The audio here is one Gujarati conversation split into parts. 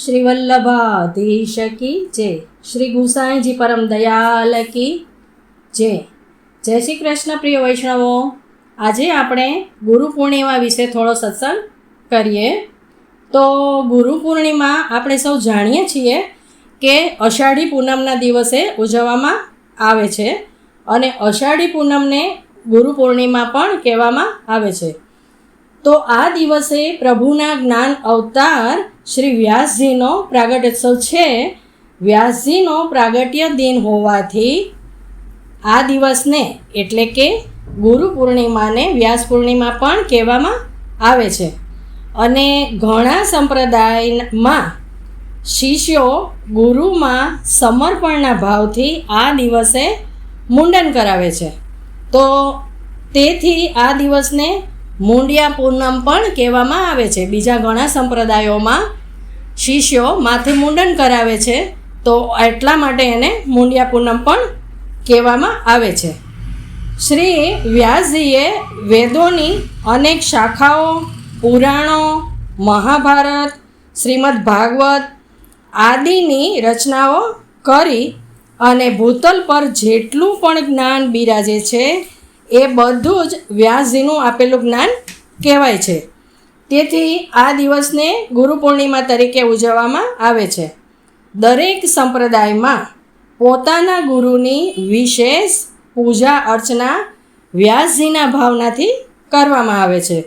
શ્રી વલ્લભાધીશ કી જય. શ્રી ગુસાઈજી પરમ દયાલ કી જય. જય શ્રી કૃષ્ણ પ્રિય વૈષ્ણવો. આજે આપણે ગુરુ પૂર્ણિમા વિશે થોડો સત્સંગ કરીએ. તો ગુરુ પૂર્ણિમા આપણે સૌ જાણીએ છીએ કે અષાઢી પૂનમના દિવસે ઉજવવામાં આવે છે અને અષાઢી પૂનમને ગુરુ પૂર્ણિમા પણ કહેવામાં આવે છે. તો આ દિવસે પ્રભુના જ્ઞાન અવતાર શ્રી વ્યાસજીનો પ્રાગટ્યોત્સવ છે. વ્યાસજીનો પ્રાગટ્ય દિન હોવાથી આ દિવસને એટલે કે ગુરુ પૂર્ણિમાને વ્યાસ પૂર્ણિમા પણ કહેવામાં આવે છે. અને ઘણા સંપ્રદાયમાં શિષ્યો ગુરુમાં સમર્પણના ભાવથી આ દિવસે મુંડન કરાવે છે. તો તેથી આ દિવસને મુંડિયા પૂનમ પણ કહેવામાં આવે છે. બીજા ઘણા સંપ્રદાયોમાં શિષ્યો માથે મુંડન કરાવે છે. તો એટલા માટે એને મુંડિયા પૂનમ પણ કહેવામાં આવે છે. શ્રી વ્યાસજીએ વેદોની અનેક શાખાઓ, પુરાણો, મહાભારત, શ્રીમદ ભાગવત આદિની રચનાઓ કરી અને ભૂતલ પર જેટલું પણ જ્ઞાન બિરાજે છે એ બધું જ વ્યાસજીનું આપેલું જ્ઞાન કહેવાય છે. તેથી આ દિવસને ગુરુ પૂર્ણિમા તરીકે ઉજવવામાં આવે છે. દરેક સંપ્રદાયમાં પોતાના ગુરુની વિશેષ પૂજા અર્ચના વ્યાસજીના ભાવનાથી કરવામાં આવે છે.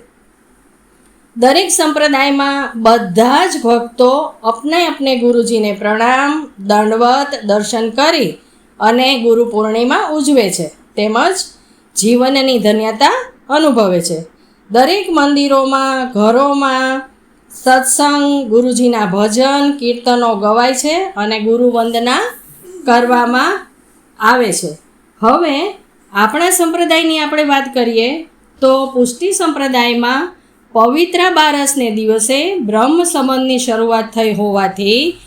દરેક સંપ્રદાયમાં બધા જ ભક્તો અપને અપને ગુરુજીને પ્રણામ, દંડવત, દર્શન કરી અને ગુરુ પૂર્ણિમા ઉજવે છે. તેમજ જીવનની ધન્યતા અનુભવે છે. દરેક મંદિરોમાં, ઘરોમાં સત્સંગ, ગુરુજીના ભજન, કીર્તનો ગવાય છે અને ગુરુવંદના કરવામાં આવે છે. હવે આપણા સંપ્રદાયની આપણે વાત કરીએ તો પુષ્ટિ સંપ્રદાયમાં પવિત્ર બારસને દિવસે બ્રહ્મ સંબંધની શરૂઆત થઈ હોવાથી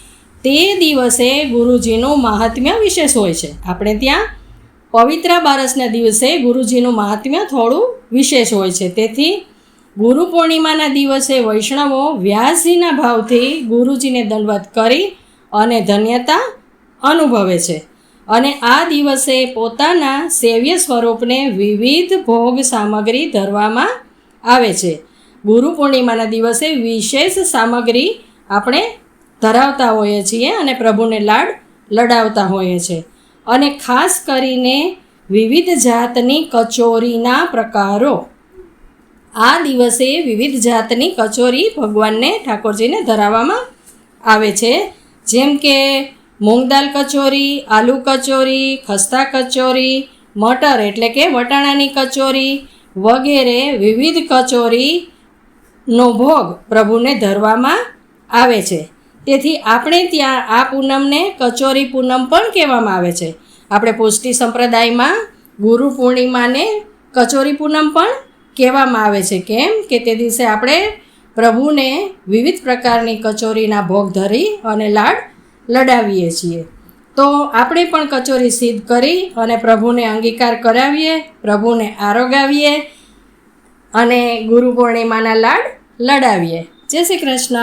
તે દિવસે ગુરુજીનું મહાત્મ્ય વિશેષ હોય છે. આપણે ત્યાં પવિત્ર બારસના દિવસે ગુરુજીનું મહાત્મ્ય થોડું વિશેષ હોય છે. તેથી ગુરુ પૂર્ણિમાના દિવસે વૈષ્ણવો વ્યાસજીના ભાવથી ગુરુજીને દંડવત કરી અને ધન્યતા અનુભવે છે અને આ દિવસે પોતાના સેવ્ય સ્વરૂપને વિવિધ ભોગ સામગ્રી ધરવામાં આવે છે. ગુરુ પૂર્ણિમાના દિવસે વિશેષ સામગ્રી આપણે ધરાવતા હોઈએ છીએ અને પ્રભુને લાડ લડાવતા હોઈએ છીએ. અને ખાસ કરીને વિવિધ જાતની કચોરીના પ્રકારો. આ દિવસે વિવિધ જાતની કચોરી ભગવાનને ઠાકોરજીને ધરાવવામાં આવે છે. જેમ કે મૂંગ દાલ કચોરી, આલુ કચોરી, ખસ્તા કચોરી, મટર એટલે કે વટાણાની કચોરી વગેરે વિવિધ કચોરીનો ભોગ પ્રભુને ધરવામાં આવે છે. તેથી આપણે ત્યાં આ પૂનમને કચોરી પૂનમ પણ કહેવામાં આવે છે. આપણે પુષ્ટિ સંપ્રદાયમાં ગુરુ પૂર્ણિમાને કચોરી પૂનમ પણ કહેવામાં આવે છે. કેમ? કે તે દિવસે આપણે પ્રભુને વિવિધ પ્રકારની કચોરીના ભોગ ધરી અને લાડ લડાવીએ છીએ. તો આપણે પણ કચોરી સિદ્ધ કરી અને પ્રભુને અંગીકાર કરાવીએ, પ્રભુને આરોગાવીએ અને ગુરુ પૂર્ણિમાના લાડ લડાવીએ. જય શ્રી કૃષ્ણ.